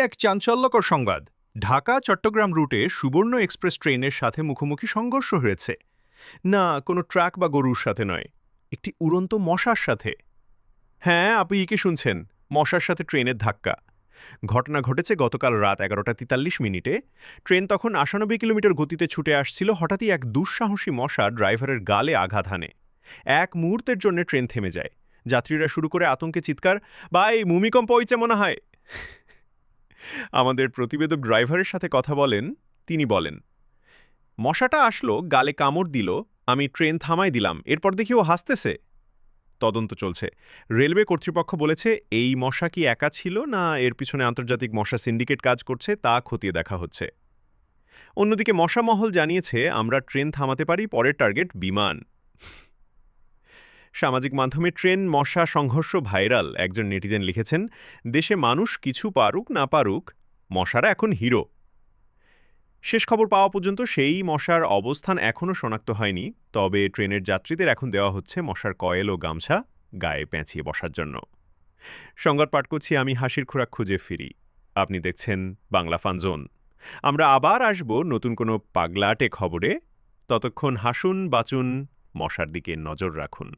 এক চাঞ্চল্যকর সংবাদ। ঢাকা, চট্টগ্রাম রুটে সুবর্ণ এক্সপ্রেস ট্রেনের সাথে মুখোমুখি সংঘর্ষ হয়েছে। না, কোনো ট্রাক বা গরুর সাথে নয়, একটি উড়ন্ত মশার সাথে। হ্যাঁ আপনি কি শুনছেন, মশার সাথে ট্রেনের ধাক্কা। ঘটনা ঘটেছে গতকাল রাত এগারোটা তেতাল্লিশ মিনিটে। ট্রেন তখন আটানব্বই কিলোমিটার গতিতে ছুটে আসছিল, হঠাৎই এক দুঃসাহসী মশা ড্রাইভারের গালে আঘাত হানে। এক মুহূর্তের জন্য ট্রেন থেমে যায়। যাত্রীরা শুরু করে আতঙ্কে চিৎকার, ভাই, ভূমিকম্প হইছে মনে হয়। আমাদের প্রতিবেদক ড্রাইভারের সাথে কথা বলেন, তিনি বলেন, মশাটা আসলো, গালে কামড় দিল, আমি ট্রেন থামাই দিলাম, এরপর দেখি ও হাসতেছে। তদন্ত চলছে। রেলওয়ে কর্তৃপক্ষ বলেছে, এই মশা কি একা ছিল না এর পিছনে আন্তর্জাতিক মশা সিন্ডিকেট কাজ করছে, তা খতিয়ে দেখা হচ্ছে? অন্যদিকে মশা মহল জানিয়েছে, আমরা ট্রেন থামাতে পারি, পরের টার্গেট বিমান। সামাজিক মাধ্যমে ট্রেন মশা সংঘর্ষ ভাইরাল, একজন নেটিজেন লিখেছেন, দেশে মানুষ কিছু পারুক না পারুক মশারা এখন হিরো। শেষ খবর পাওয়া পর্যন্ত সেই মশার অবস্থান এখনও শনাক্ত হয়নি, তবে ট্রেনের যাত্রীদের এখন দেওয়া হচ্ছে মশার কয়েল ও গামছা গায়ে পেঁচিয়ে বসার জন্য। সংবাদ পাঠ করছি আমি হাসির খোরাক খুঁজে ফিরি। আপনি দেখছেন বাংলা ফানজোন আমরা আবার আসব নতুন কোনো পাগলাটে খবরে। ততক্ষণ হাসুন, বাঁচুন, মশার দিকে নজর রাখুন।